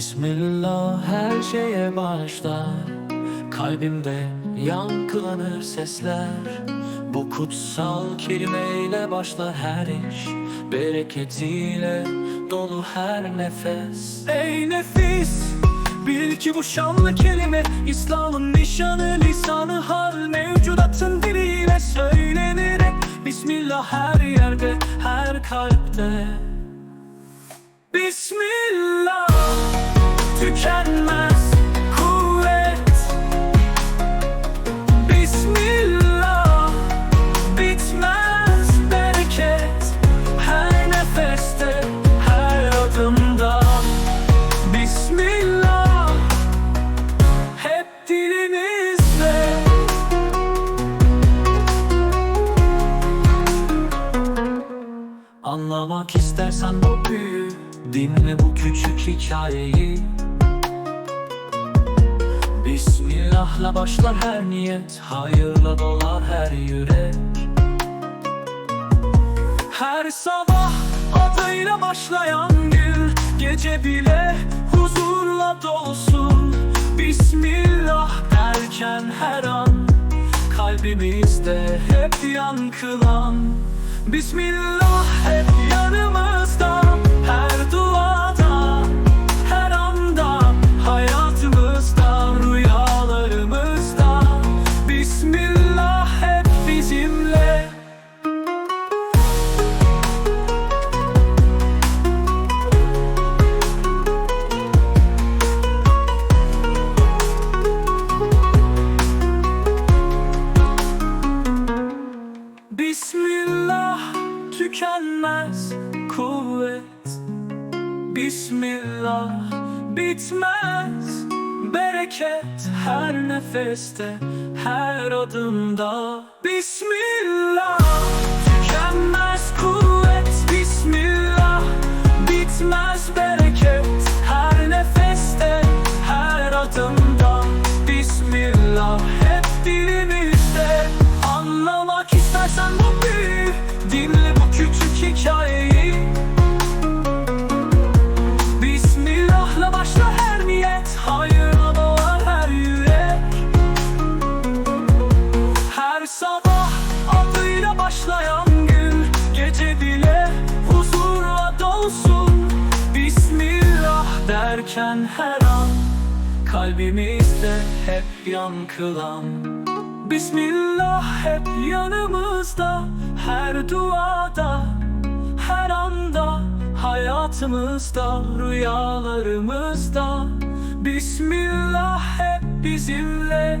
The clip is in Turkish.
Bismillah her şeye başlar Kalbimde yankılanır sesler. Bu kutsal kelimeyle başlar her iş. Bereketiyle dolu her nefes. Ey nefis Bil ki bu şanlı kelime İslam'ın nişanı lisanı hal Mevcudatın diliyle söylenir Bismillah her yerde her kalpte. Bismillah tükenmez kuvvet. Bismillah bitmez bereket. Her nefeste her adımda. Bismillah hep dilimizde. Anlamak istersen bu büyü Dinle bu küçük hikayeyi Bismillahla başlar her niyet Hayırla dolar her yürek. Her sabah adıyla başlayan gün Gece bile huzurla dolsun. Bismillah derken her an Kalbimizde hep yankılan. Bismillah hep yanımızda tükenmez kuvvet. Bismillah bitmez bereket. Her nefeste her adımda Bismillah tükenmez kuvvet. Bismillah bitmez bereket. Her nefeste her adımda Bismillah. Hep dilimizde Anlamak istersen bu büyü derken her an Kalbimizde hep yankılan. Bismillah hep yanımızda Her duada Her anda Hayatımızda Rüyalarımızda. Bismillah hep bizimle